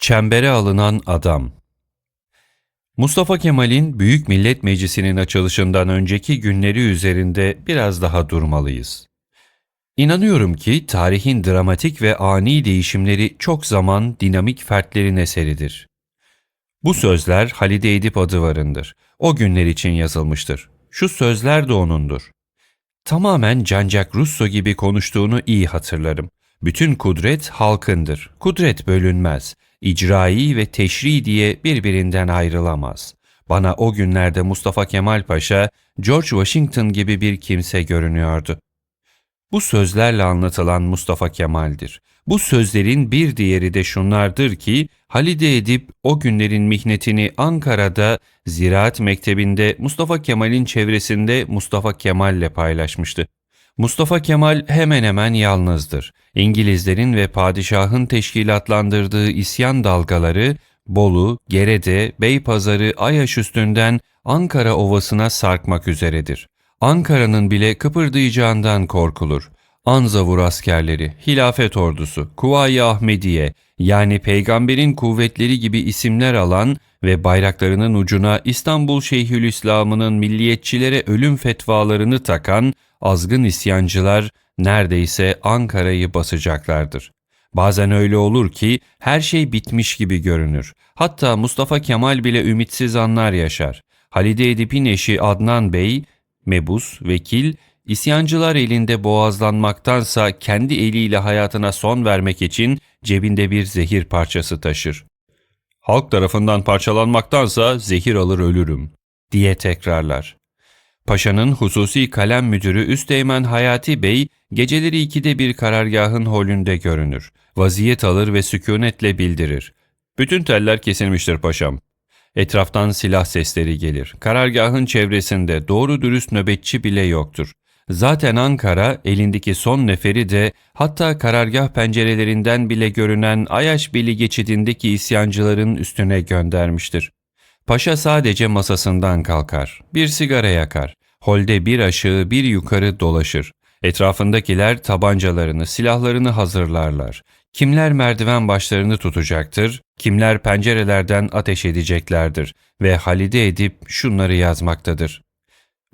Çembere alınan adam Mustafa Kemal'in Büyük Millet Meclisi'nin açılışından önceki günleri üzerinde biraz daha durmalıyız. İnanıyorum ki tarihin dramatik ve ani değişimleri çok zaman dinamik fertlerin eseridir. Bu sözler Halide Edip Adıvar'ındır. O günler için yazılmıştır. Şu sözler de O'nundur. Tamamen Cancak Russo gibi konuştuğunu iyi hatırlarım. Bütün kudret halkındır. Kudret bölünmez. İcrai ve teşri diye birbirinden ayrılamaz. Bana o günlerde Mustafa Kemal Paşa, George Washington gibi bir kimse görünüyordu. Bu sözlerle anlatılan Mustafa Kemal'dir. Bu sözlerin bir diğeri de şunlardır ki, Halide Edip o günlerin mihnetini Ankara'da Ziraat Mektebi'nde Mustafa Kemal'in çevresinde Mustafa Kemal'le paylaşmıştı. Mustafa Kemal hemen hemen yalnızdır. İngilizlerin ve padişahın teşkilatlandırdığı isyan dalgaları Bolu, Gerede, Beypazarı, Ayaş üstünden Ankara Ovası'na sarkmak üzeredir. Ankara'nın bile kıpırdayacağından korkulur. Anzavur askerleri, hilafet ordusu, Kuvayi Ahmediye yani peygamberin kuvvetleri gibi isimler alan ve bayraklarının ucuna İstanbul Şeyhülislam'ının milliyetçilere ölüm fetvalarını takan azgın isyancılar neredeyse Ankara'yı basacaklardır. Bazen öyle olur ki her şey bitmiş gibi görünür. Hatta Mustafa Kemal bile ümitsiz anlar yaşar. Halide Edip'in eşi Adnan Bey, mebus, vekil, isyancılar elinde boğazlanmaktansa kendi eliyle hayatına son vermek için cebinde bir zehir parçası taşır. Halk tarafından parçalanmaktansa zehir alır ölürüm diye tekrarlar. Paşa'nın hususi kalem müdürü Üsteğmen Hayati Bey geceleri ikide bir karargahın holünde görünür. Vaziyet alır ve sükunetle bildirir. Bütün teller kesilmiştir paşam. Etraftan silah sesleri gelir. Karargahın çevresinde doğru dürüst nöbetçi bile yoktur. Zaten Ankara elindeki son neferi de hatta karargah pencerelerinden bile görünen Ayaş Beli geçidindeki isyancıların üstüne göndermiştir. Paşa sadece masasından kalkar, bir sigara yakar, holde bir aşağı bir yukarı dolaşır. Etrafındakiler tabancalarını, silahlarını hazırlarlar. Kimler merdiven başlarını tutacaktır, kimler pencerelerden ateş edeceklerdir ve Halide edip şunları yazmaktadır.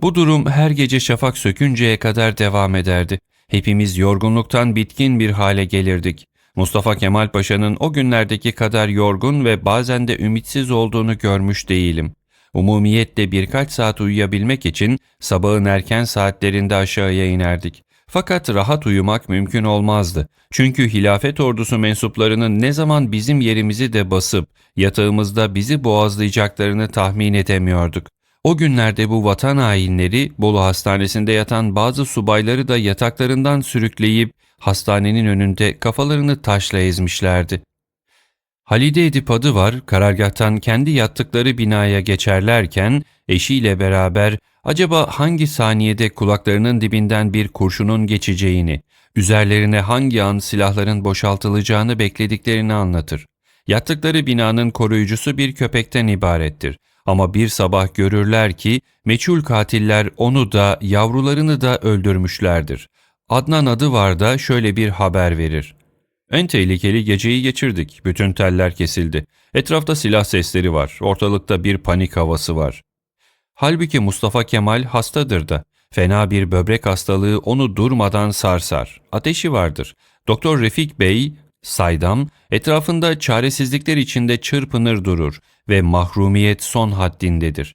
Bu durum her gece şafak sökünceye kadar devam ederdi. Hepimiz yorgunluktan bitkin bir hale gelirdik. Mustafa Kemal Paşa'nın o günlerdeki kadar yorgun ve bazen de ümitsiz olduğunu görmüş değilim. Umumiyetle birkaç saat uyuyabilmek için sabahın erken saatlerinde aşağıya inerdik. Fakat rahat uyumak mümkün olmazdı. Çünkü hilafet ordusu mensuplarının ne zaman bizim yerimizi de basıp yatağımızda bizi boğazlayacaklarını tahmin edemiyorduk. O günlerde bu vatan hainleri Bolu Hastanesi'nde yatan bazı subayları da yataklarından sürükleyip hastanenin önünde kafalarını taşla ezmişlerdi. Halide Edip adı var, karargahtan kendi yattıkları binaya geçerlerken eşiyle beraber acaba hangi saniyede kulaklarının dibinden bir kurşunun geçeceğini, üzerlerine hangi an silahların boşaltılacağını beklediklerini anlatır. Yattıkları binanın koruyucusu bir köpekten ibarettir. Ama bir sabah görürler ki meçhul katiller onu da yavrularını da öldürmüşlerdir. Adnan adı var da şöyle bir haber verir. En tehlikeli geceyi geçirdik. Bütün teller kesildi. Etrafta silah sesleri var. Ortalıkta bir panik havası var. Halbuki Mustafa Kemal hastadır da. Fena bir böbrek hastalığı onu durmadan sarsar. Ateşi vardır. Doktor Refik Bey, saydam, etrafında çaresizlikler içinde çırpınır durur ve mahrumiyet son haddindedir.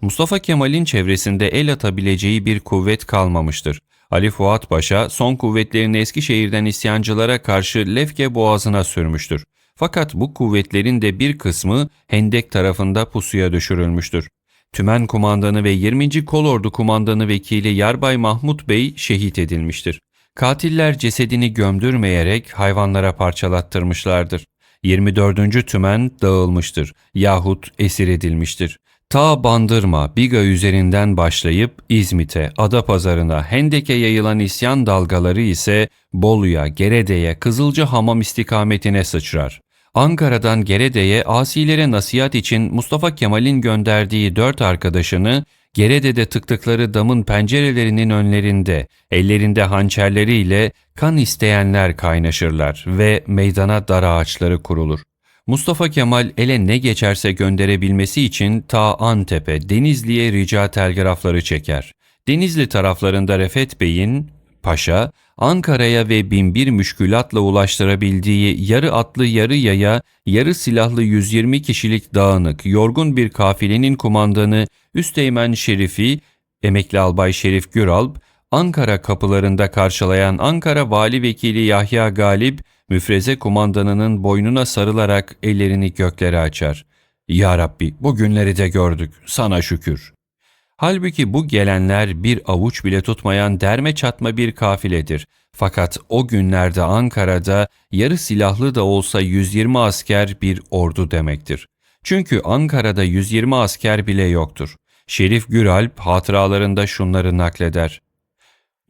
Mustafa Kemal'in çevresinde el atabileceği bir kuvvet kalmamıştır. Ali Fuat Paşa son kuvvetlerini Eskişehir'den isyancılara karşı Lefke boğazına sürmüştür. Fakat bu kuvvetlerin de bir kısmı Hendek tarafında pusuya düşürülmüştür. Tümen kumandanı ve 20. Kolordu kumandanı vekili Yarbay Mahmut Bey şehit edilmiştir. Katiller cesedini gömdürmeyerek hayvanlara parçalattırmışlardır. 24. tümen dağılmıştır yahut esir edilmiştir. Ta Bandırma, Biga üzerinden başlayıp İzmit'e, Adapazarı'na, Hendek'e yayılan isyan dalgaları ise Bolu'ya, Gerede'ye, Kızılcahamam istikametine sıçrar. Ankara'dan Gerede'ye asilere nasihat için Mustafa Kemal'in gönderdiği dört arkadaşını Gerede'de tıktıkları damın pencerelerinin önlerinde, ellerinde hançerleriyle kan isteyenler kaynaşırlar ve meydana dar ağaçları kurulur. Mustafa Kemal ele ne geçerse gönderebilmesi için ta Antep'e, Denizli'ye rica telgrafları çeker. Denizli taraflarında Refet Bey'in Paşa, Ankara'ya ve binbir müşkülatla ulaştırabildiği yarı atlı yarı yaya, yarı silahlı 120 kişilik dağınık, yorgun bir kafilenin kumandanı Üsteğmen Şerifi, emekli albay Şerif Güralp, Ankara kapılarında karşılayan Ankara Vali Vekili Yahya Galip, müfreze kumandanının boynuna sarılarak ellerini göklere açar. Ya Rabbi bu günleri de gördük, sana şükür. Halbuki bu gelenler bir avuç bile tutmayan derme çatma bir kafiledir. Fakat o günlerde Ankara'da yarı silahlı da olsa 120 asker bir ordu demektir. Çünkü Ankara'da 120 asker bile yoktur. Şerif Güralp hatıralarında şunları nakleder.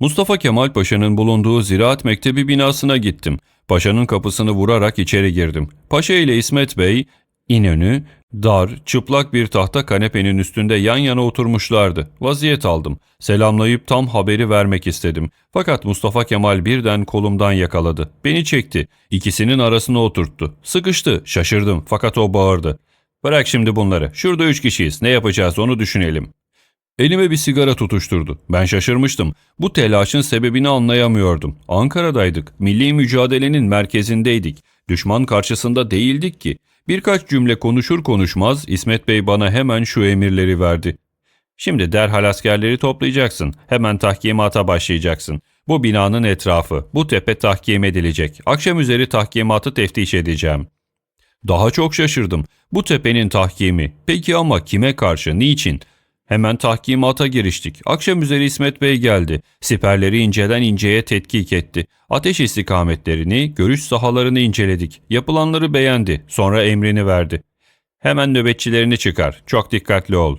Mustafa Kemal Paşa'nın bulunduğu Ziraat Mektebi binasına gittim. Paşa'nın kapısını vurarak içeri girdim. Paşa ile İsmet Bey, İnönü, dar, çıplak bir tahta kanepenin üstünde yan yana oturmuşlardı. Vaziyet aldım. Selamlayıp tam haberi vermek istedim. Fakat Mustafa Kemal birden kolumdan yakaladı. Beni çekti. İkisinin arasına oturttu. Sıkıştı. Şaşırdım. Fakat o bağırdı. Bırak şimdi bunları. Şurada üç kişiyiz. Ne yapacağız onu düşünelim. Elime bir sigara tutuşturdu. Ben şaşırmıştım. Bu telaşın sebebini anlayamıyordum. Ankara'daydık. Milli mücadelenin merkezindeydik. Düşman karşısında değildik ki. Birkaç cümle konuşur konuşmaz İsmet Bey bana hemen şu emirleri verdi. Şimdi derhal askerleri toplayacaksın. Hemen tahkimata başlayacaksın. Bu binanın etrafı, bu tepe tahkim edilecek. Akşam üzeri tahkimatı teftiş edeceğim. Daha çok şaşırdım. Bu tepenin tahkimi. Peki ama kime karşı, niçin? Hemen tahkimata giriştik. Akşam üzeri İsmet Bey geldi. Siperleri inceden inceye tetkik etti. Ateş istikametlerini, görüş sahalarını inceledik. Yapılanları beğendi. Sonra emrini verdi. Hemen nöbetçilerini çıkar. Çok dikkatli ol.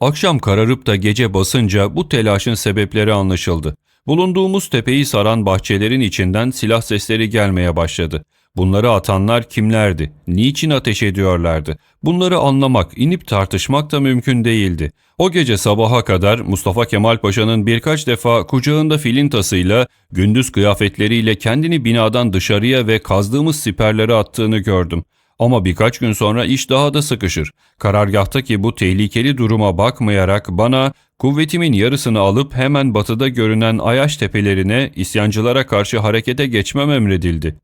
Akşam kararıp da gece basınca bu telaşın sebepleri anlaşıldı. Bulunduğumuz tepeyi saran bahçelerin içinden silah sesleri gelmeye başladı. Bunları atanlar kimlerdi? Niçin ateş ediyorlardı? Bunları anlamak, inip tartışmak da mümkün değildi. O gece sabaha kadar Mustafa Kemal Paşa'nın birkaç defa kucağında filintasıyla, gündüz kıyafetleriyle kendini binadan dışarıya ve kazdığımız siperlere attığını gördüm. Ama birkaç gün sonra iş daha da sıkışır. Karargahtaki bu tehlikeli duruma bakmayarak bana kuvvetimin yarısını alıp hemen batıda görünen Ayaş tepelerine isyancılara karşı harekete geçmem emredildi.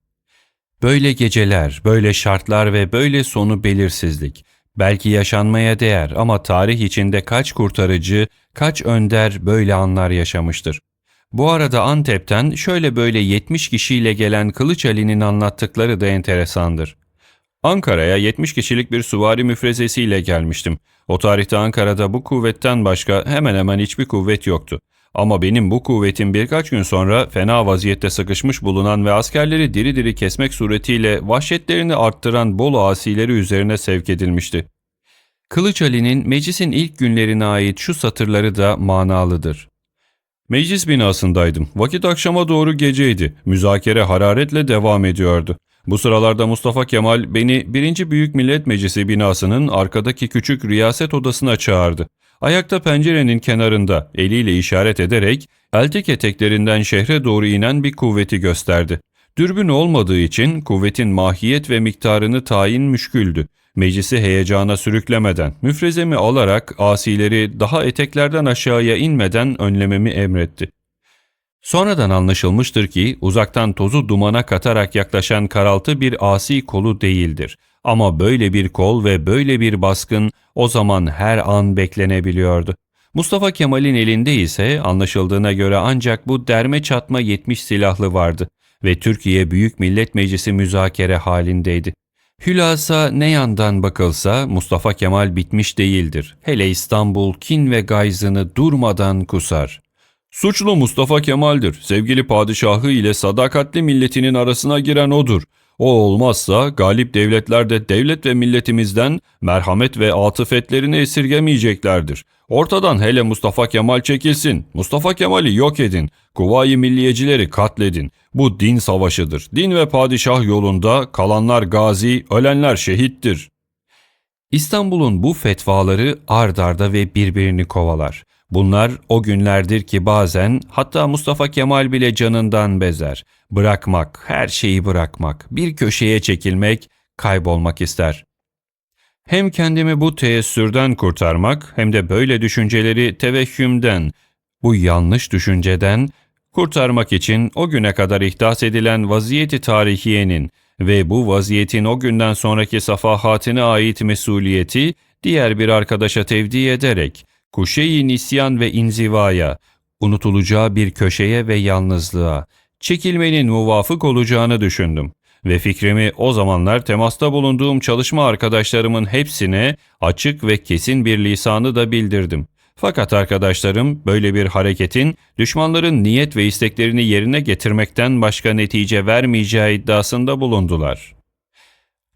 Böyle geceler, böyle şartlar ve böyle sonu belirsizlik. Belki yaşanmaya değer ama tarih içinde kaç kurtarıcı, kaç önder böyle anlar yaşamıştır. Bu arada Antep'ten şöyle böyle 70 kişiyle gelen Kılıç Ali'nin anlattıkları da enteresandır. Ankara'ya 70 kişilik bir suvari müfrezesiyle gelmiştim. O tarihte Ankara'da bu kuvvetten başka hemen hemen hiçbir kuvvet yoktu. Ama benim bu kuvvetim birkaç gün sonra fena vaziyette sıkışmış bulunan ve askerleri diri diri kesmek suretiyle vahşetlerini arttıran Bolu asileri üzerine sevk edilmişti. Kılıç Ali'nin meclisin ilk günlerine ait şu satırları da manalıdır. Meclis binasındaydım. Vakit akşama doğru geceydi. Müzakere hararetle devam ediyordu. Bu sıralarda Mustafa Kemal beni 1. Büyük Millet Meclisi binasının arkadaki küçük riyaset odasına çağırdı. Ayakta pencerenin kenarında eliyle işaret ederek eltik eteklerinden şehre doğru inen bir kuvveti gösterdi. Dürbün olmadığı için kuvvetin mahiyet ve miktarını tayin müşküldü. Meclisi heyecana sürüklemeden, müfrezemi alarak asileri daha eteklerden aşağıya inmeden önlememi emretti. Sonradan anlaşılmıştır ki uzaktan tozu dumana katarak yaklaşan karaltı bir asi kolu değildir. Ama böyle bir kol ve böyle bir baskın o zaman her an beklenebiliyordu. Mustafa Kemal'in elinde ise anlaşıldığına göre ancak bu derme çatma 70 silahlı vardı ve Türkiye Büyük Millet Meclisi müzakere halindeydi. Hülasa ne yandan bakılsa Mustafa Kemal bitmiş değildir. Hele İstanbul kin ve gayzını durmadan kusar. Suçlu Mustafa Kemal'dir. Sevgili padişahı ile sadakatli milletinin arasına giren odur. O olmazsa galip devletler de devlet ve milletimizden merhamet ve atıfetlerini esirgemeyeceklerdir. Ortadan hele Mustafa Kemal çekilsin. Mustafa Kemal'i yok edin. Kuvayi milliyecileri katledin. Bu din savaşıdır. Din ve padişah yolunda kalanlar gazi, ölenler şehittir. İstanbul'un bu fetvaları ard arda ve birbirini kovalar. Bunlar o günlerdir ki bazen hatta Mustafa Kemal bile canından bezer. Bırakmak, her şeyi bırakmak, bir köşeye çekilmek, kaybolmak ister. Hem kendimi bu teessürden kurtarmak hem de böyle düşünceleri tevehhümden, bu yanlış düşünceden kurtarmak için o güne kadar ihdas edilen vaziyeti tarihiyenin ve bu vaziyetin o günden sonraki safahatine ait mesuliyeti diğer bir arkadaşa tevdi ederek kuşeyi nisyan ve inzivaya, unutulacağı bir köşeye ve yalnızlığa, çekilmenin muvafık olacağını düşündüm ve fikrimi o zamanlar temasta bulunduğum çalışma arkadaşlarımın hepsine açık ve kesin bir lisanı da bildirdim. Fakat arkadaşlarım böyle bir hareketin düşmanların niyet ve isteklerini yerine getirmekten başka netice vermeyeceği iddiasında bulundular.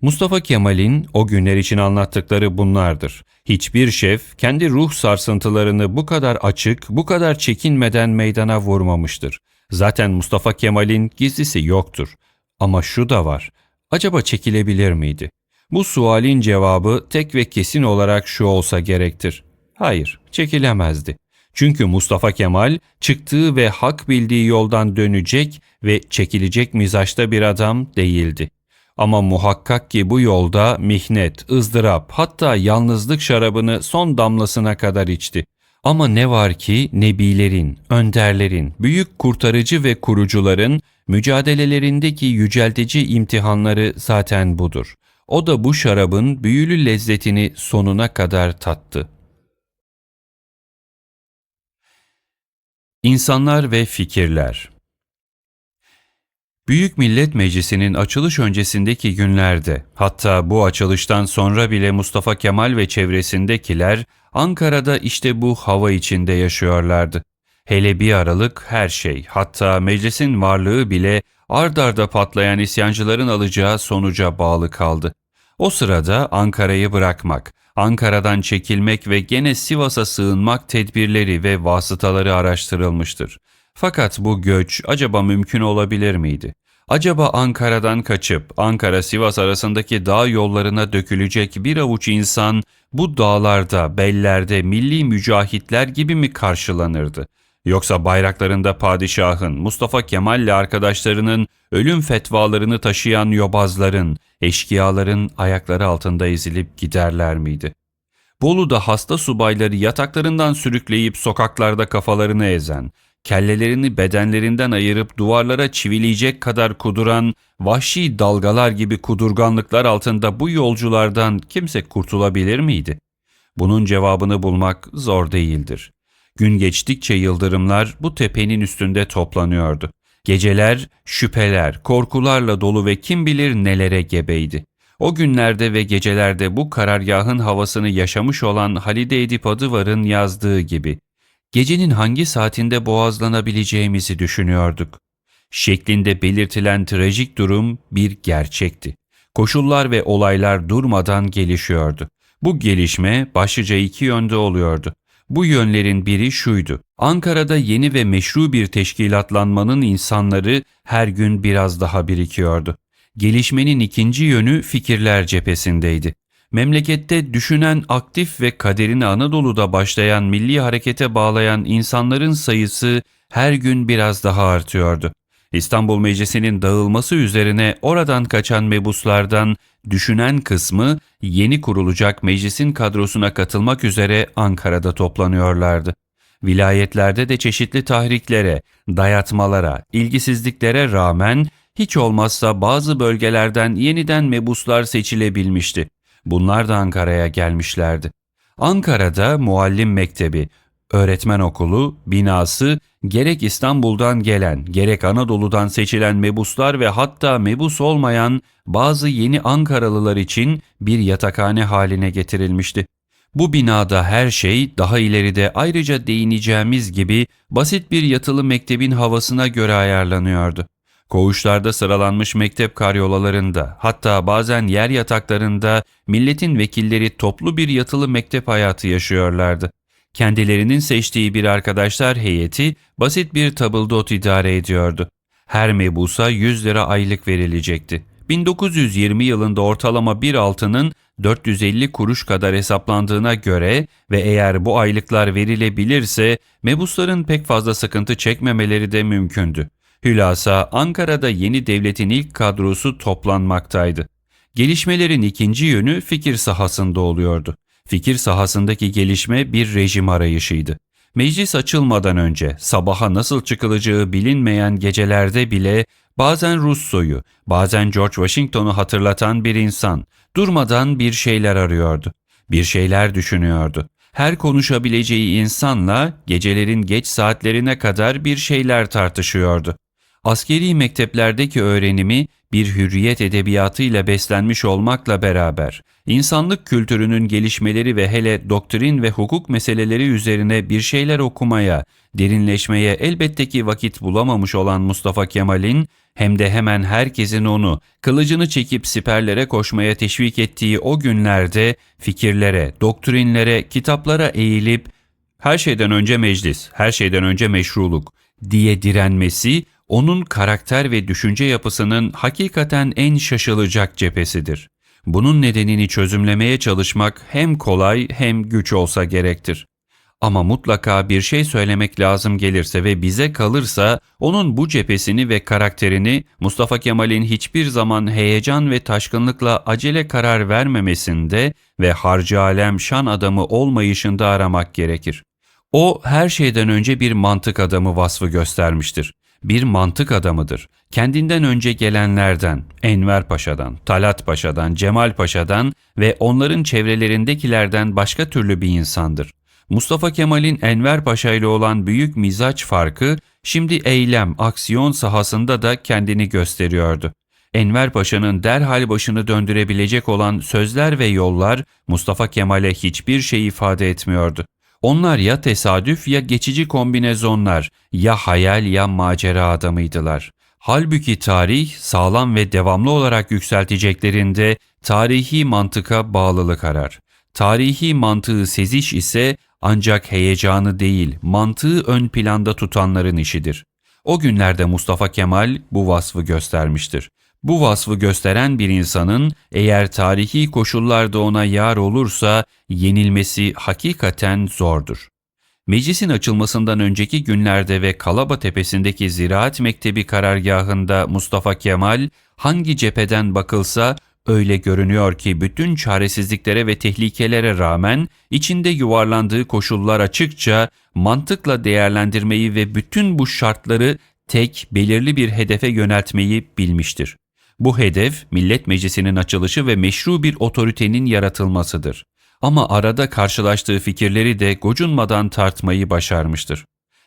Mustafa Kemal'in o günler için anlattıkları bunlardır. Hiçbir şef kendi ruh sarsıntılarını bu kadar açık, bu kadar çekinmeden meydana vurmamıştır. Zaten Mustafa Kemal'in gizlisi yoktur. Ama şu da var. Acaba çekilebilir miydi? Bu sualin cevabı tek ve kesin olarak şu olsa gerektir. Hayır, çekilemezdi. Çünkü Mustafa Kemal çıktığı ve hak bildiği yoldan dönecek ve çekilecek mizaçta bir adam değildi. Ama muhakkak ki bu yolda mihnet, ızdırap hatta yalnızlık şarabını son damlasına kadar içti. Ama ne var ki nebilerin, önderlerin, büyük kurtarıcı ve kurucuların mücadelelerindeki yüceltici imtihanları zaten budur. O da bu şarabın büyülü lezzetini sonuna kadar tattı. İnsanlar ve Fikirler Büyük Millet Meclisi'nin açılış öncesindeki günlerde, hatta bu açılıştan sonra bile Mustafa Kemal ve çevresindekiler Ankara'da işte bu hava içinde yaşıyorlardı. Hele bir aralık her şey, hatta meclisin varlığı bile ard arda patlayan isyancıların alacağı sonuca bağlı kaldı. O sırada Ankara'yı bırakmak, Ankara'dan çekilmek ve gene Sivas'a sığınmak tedbirleri ve vasıtaları araştırılmıştır. Fakat bu göç acaba mümkün olabilir miydi? Acaba Ankara'dan kaçıp Ankara-Sivas arasındaki dağ yollarına dökülecek bir avuç insan bu dağlarda, bellerde milli mücahitler gibi mi karşılanırdı? Yoksa bayraklarında padişahın, Mustafa Kemal ile arkadaşlarının ölüm fetvalarını taşıyan yobazların, eşkıyaların ayakları altında ezilip giderler miydi? Bolu'da hasta subayları yataklarından sürükleyip sokaklarda kafalarını ezen, kellelerini bedenlerinden ayırıp duvarlara çivileyecek kadar kuduran vahşi dalgalar gibi kudurganlıklar altında bu yolculardan kimse kurtulabilir miydi? Bunun cevabını bulmak zor değildir. Gün geçtikçe yıldırımlar bu tepenin üstünde toplanıyordu. Geceler şüpheler, korkularla dolu ve kim bilir nelere gebeydi. O günlerde ve gecelerde bu karargahın havasını yaşamış olan Halide Edip Adıvar'ın yazdığı gibi gecenin hangi saatinde boğazlanabileceğimizi düşünüyorduk. Şeklinde belirtilen trajik durum bir gerçekti. Koşullar ve olaylar durmadan gelişiyordu. Bu gelişme başlıca iki yönde oluyordu. Bu yönlerin biri şuydu. Ankara'da yeni ve meşru bir teşkilatlanmanın insanları her gün biraz daha birikiyordu. Gelişmenin ikinci yönü fikirler cephesindeydi. Memlekette düşünen aktif ve kaderini Anadolu'da başlayan milli harekete bağlayan insanların sayısı her gün biraz daha artıyordu. İstanbul Meclisi'nin dağılması üzerine oradan kaçan mebuslardan düşünen kısmı yeni kurulacak meclisin kadrosuna katılmak üzere Ankara'da toplanıyorlardı. Vilayetlerde de çeşitli tahriklere, dayatmalara, ilgisizliklere rağmen hiç olmazsa bazı bölgelerden yeniden mebuslar seçilebilmişti. Bunlar da Ankara'ya gelmişlerdi. Ankara'da muallim mektebi, öğretmen okulu, binası gerek İstanbul'dan gelen, gerek Anadolu'dan seçilen mebuslar ve hatta mebus olmayan bazı yeni Ankaralılar için bir yatakhane haline getirilmişti. Bu binada her şey daha ileride ayrıca değineceğimiz gibi basit bir yatılı mektebin havasına göre ayarlanıyordu. Koğuşlarda sıralanmış mektep karyolalarında hatta bazen yer yataklarında milletin vekilleri toplu bir yatılı mektep hayatı yaşıyorlardı. Kendilerinin seçtiği bir arkadaşlar heyeti basit bir tabldot idare ediyordu. Her mebusa 100 lira aylık verilecekti. 1920 yılında ortalama bir altının 450 kuruş kadar hesaplandığına göre ve eğer bu aylıklar verilebilirse mebusların pek fazla sıkıntı çekmemeleri de mümkündü. Hülasa Ankara'da yeni devletin ilk kadrosu toplanmaktaydı. Gelişmelerin ikinci yönü fikir sahasında oluyordu. Fikir sahasındaki gelişme bir rejim arayışıydı. Meclis açılmadan önce sabaha nasıl çıkılacağı bilinmeyen gecelerde bile bazen Russo'yu, bazen George Washington'u hatırlatan bir insan durmadan bir şeyler arıyordu. Bir şeyler düşünüyordu. Her konuşabileceği insanla gecelerin geç saatlerine kadar bir şeyler tartışıyordu. Askeri mekteplerdeki öğrenimi bir hürriyet edebiyatıyla beslenmiş olmakla beraber, insanlık kültürünün gelişmeleri ve hele doktrin ve hukuk meseleleri üzerine bir şeyler okumaya, derinleşmeye elbette ki vakit bulamamış olan Mustafa Kemal'in, hem de hemen herkesin onu kılıcını çekip siperlere koşmaya teşvik ettiği o günlerde fikirlere, doktrinlere, kitaplara eğilip her şeyden önce meclis, her şeyden önce meşruluk diye direnmesi onun karakter ve düşünce yapısının hakikaten en şaşılacak cephesidir. Bunun nedenini çözümlemeye çalışmak hem kolay hem güç olsa gerektir. Ama mutlaka bir şey söylemek lazım gelirse ve bize kalırsa onun bu cephesini ve karakterini Mustafa Kemal'in hiçbir zaman heyecan ve taşkınlıkla acele karar vermemesinde ve harcı alem şan adamı olmayışında aramak gerekir. O her şeyden önce bir mantık adamı vasfı göstermiştir bir mantık adamıdır. Kendinden önce gelenlerden, Enver Paşa'dan, Talat Paşa'dan, Cemal Paşa'dan ve onların çevrelerindekilerden başka türlü bir insandır. Mustafa Kemal'in Enver Paşa ile olan büyük mizaç farkı şimdi eylem, aksiyon sahasında da kendini gösteriyordu. Enver Paşa'nın derhal başını döndürebilecek olan sözler ve yollar Mustafa Kemal'e hiçbir şey ifade etmiyordu. Onlar ya tesadüf ya geçici kombinezonlar, ya hayal ya macera adamıydılar. Halbuki tarih sağlam ve devamlı olarak yükselteceklerinde tarihi mantıka bağlılık arar. Tarihi mantığı seziş ise ancak heyecanı değil, mantığı ön planda tutanların işidir. O günlerde Mustafa Kemal bu vasfı göstermiştir. Bu vasfı gösteren bir insanın eğer tarihi koşullarda ona yar olursa yenilmesi hakikaten zordur. Meclisin açılmasından önceki günlerde ve Kalaba Tepesi'ndeki Ziraat Mektebi karargahında Mustafa Kemal hangi cepheden bakılsa öyle görünüyor ki bütün çaresizliklere ve tehlikelere rağmen içinde yuvarlandığı koşullar açıkça mantıkla değerlendirmeyi ve bütün bu şartları tek belirli bir hedefe yöneltmeyi bilmiştir. Bu hedef Millet Meclisi'nin açılışı ve meşru bir otoritenin yaratılmasıdır. Ama arada karşılaştığı fikirleri de gocunmadan tartmayı başarmıştır.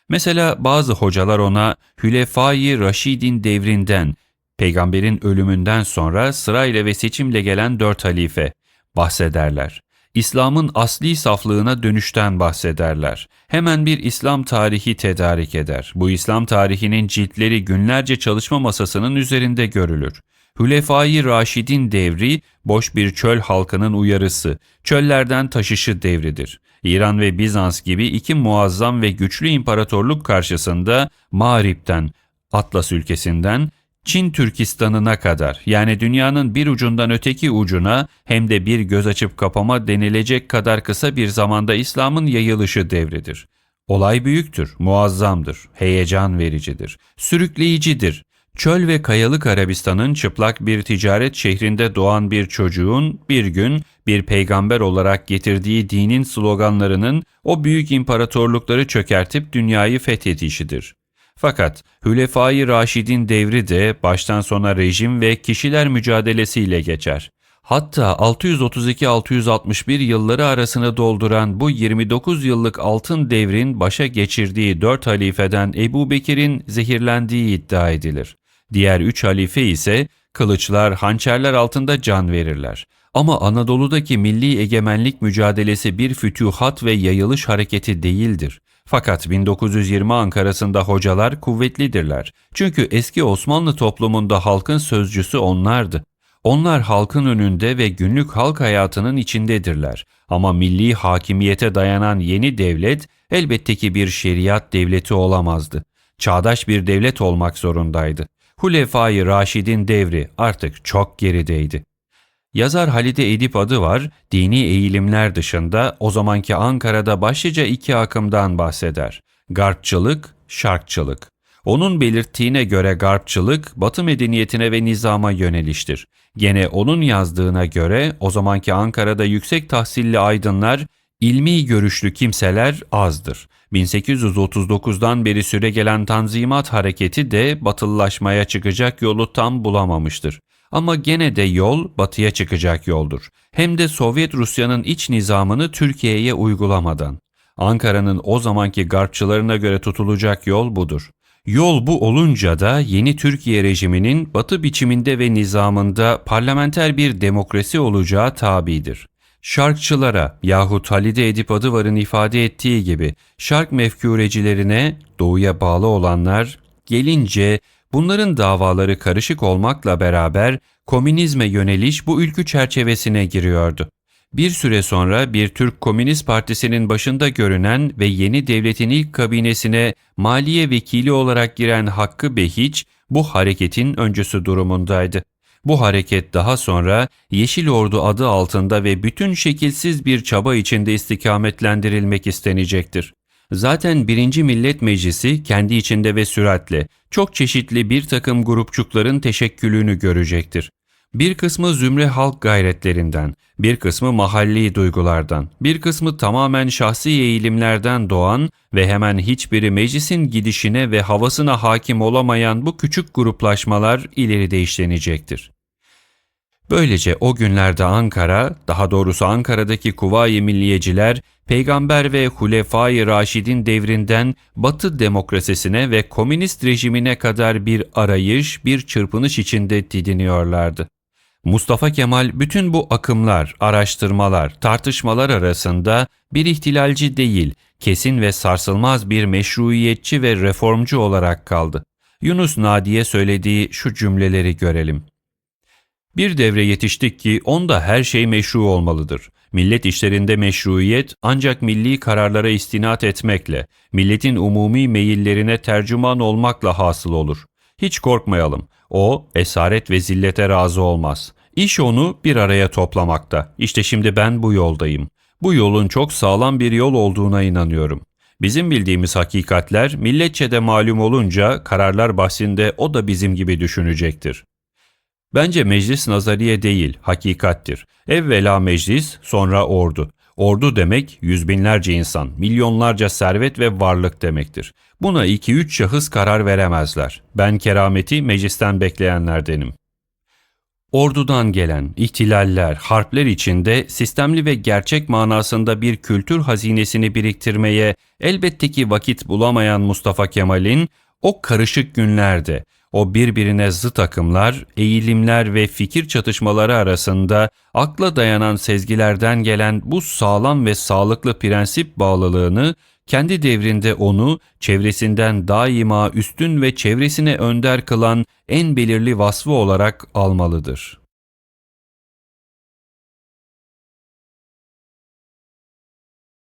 Mesela bazı hocalar ona Hülefai Raşid'in devrinden, peygamberin ölümünden sonra sırayla ve seçimle gelen dört halife bahsederler. İslam'ın asli saflığına dönüşten bahsederler. Hemen bir İslam tarihi tedarik eder. Bu İslam tarihinin ciltleri günlerce çalışma masasının üzerinde görülür. Hülefai Raşid'in devri boş bir çöl halkının uyarısı, çöllerden taşışı devridir. İran ve Bizans gibi iki muazzam ve güçlü imparatorluk karşısında Mağrip'ten, Atlas ülkesinden Çin Türkistan'ına kadar yani dünyanın bir ucundan öteki ucuna hem de bir göz açıp kapama denilecek kadar kısa bir zamanda İslam'ın yayılışı devridir. Olay büyüktür, muazzamdır, heyecan vericidir, sürükleyicidir. Çöl ve kayalık Arabistan'ın çıplak bir ticaret şehrinde doğan bir çocuğun bir gün bir peygamber olarak getirdiği dinin sloganlarının o büyük imparatorlukları çökertip dünyayı fethedişidir. Fakat Hülefai Raşid'in devri de baştan sona rejim ve kişiler mücadelesiyle geçer. Hatta 632-661 yılları arasını dolduran bu 29 yıllık altın devrin başa geçirdiği dört halifeden Ebu Bekir'in zehirlendiği iddia edilir. Diğer üç halife ise kılıçlar, hançerler altında can verirler. Ama Anadolu'daki milli egemenlik mücadelesi bir fütühat ve yayılış hareketi değildir. Fakat 1920 Ankara'sında hocalar kuvvetlidirler. Çünkü eski Osmanlı toplumunda halkın sözcüsü onlardı. Onlar halkın önünde ve günlük halk hayatının içindedirler. Ama milli hakimiyete dayanan yeni devlet elbette ki bir şeriat devleti olamazdı. Çağdaş bir devlet olmak zorundaydı. Hulefai Raşid'in devri artık çok gerideydi. Yazar Halide Edip adı var, dini eğilimler dışında o zamanki Ankara'da başlıca iki akımdan bahseder. Garpçılık, Şarkçılık. Onun belirttiğine göre garpçılık, Batı medeniyetine ve nizama yöneliştir. Gene onun yazdığına göre o zamanki Ankara'da yüksek tahsilli aydınlar, ilmi görüşlü kimseler azdır. 1839'dan beri süregelen Tanzimat hareketi de batılılaşmaya çıkacak yolu tam bulamamıştır. Ama gene de yol batıya çıkacak yoldur. Hem de Sovyet Rusya'nın iç nizamını Türkiye'ye uygulamadan. Ankara'nın o zamanki garpçılarına göre tutulacak yol budur. Yol bu olunca da yeni Türkiye rejiminin batı biçiminde ve nizamında parlamenter bir demokrasi olacağı tabidir. Şarkçılara yahut Halide Edip Adıvar'ın ifade ettiği gibi şark mefkurecilerine doğuya bağlı olanlar gelince bunların davaları karışık olmakla beraber komünizme yöneliş bu ülkü çerçevesine giriyordu. Bir süre sonra bir Türk Komünist Partisi'nin başında görünen ve yeni devletin ilk kabinesine maliye vekili olarak giren Hakkı Behiç bu hareketin öncüsü durumundaydı. Bu hareket daha sonra Yeşil Ordu adı altında ve bütün şekilsiz bir çaba içinde istikametlendirilmek istenecektir. Zaten 1. Millet Meclisi kendi içinde ve süratle çok çeşitli bir takım grupçukların teşekkülünü görecektir. Bir kısmı zümre halk gayretlerinden, bir kısmı mahalli duygulardan, bir kısmı tamamen şahsi eğilimlerden doğan ve hemen hiçbiri meclisin gidişine ve havasına hakim olamayan bu küçük gruplaşmalar ileride işlenecektir. Böylece o günlerde Ankara, daha doğrusu Ankara'daki Kuvayi Milliyeciler, Peygamber ve Hulefai Raşid'in devrinden Batı demokrasisine ve komünist rejimine kadar bir arayış, bir çırpınış içinde didiniyorlardı. Mustafa Kemal bütün bu akımlar, araştırmalar, tartışmalar arasında bir ihtilalci değil, kesin ve sarsılmaz bir meşruiyetçi ve reformcu olarak kaldı. Yunus Nadi'ye söylediği şu cümleleri görelim. Bir devre yetiştik ki onda her şey meşru olmalıdır. Millet işlerinde meşruiyet ancak milli kararlara istinat etmekle, milletin umumi meyillerine tercüman olmakla hasıl olur. Hiç korkmayalım. O esaret ve zillete razı olmaz. İş onu bir araya toplamakta. İşte şimdi ben bu yoldayım. Bu yolun çok sağlam bir yol olduğuna inanıyorum. Bizim bildiğimiz hakikatler milletçe de malum olunca kararlar bahsinde o da bizim gibi düşünecektir. Bence meclis nazariye değil, hakikattir. Evvela meclis, sonra ordu. Ordu demek yüz binlerce insan, milyonlarca servet ve varlık demektir. Buna iki üç şahıs karar veremezler. Ben kerameti meclisten bekleyenlerdenim. Ordudan gelen ihtilaller, harpler içinde sistemli ve gerçek manasında bir kültür hazinesini biriktirmeye elbette ki vakit bulamayan Mustafa Kemal'in o karışık günlerde o birbirine zıt akımlar, eğilimler ve fikir çatışmaları arasında akla dayanan sezgilerden gelen bu sağlam ve sağlıklı prensip bağlılığını kendi devrinde onu çevresinden daima üstün ve çevresine önder kılan en belirli vasfı olarak almalıdır.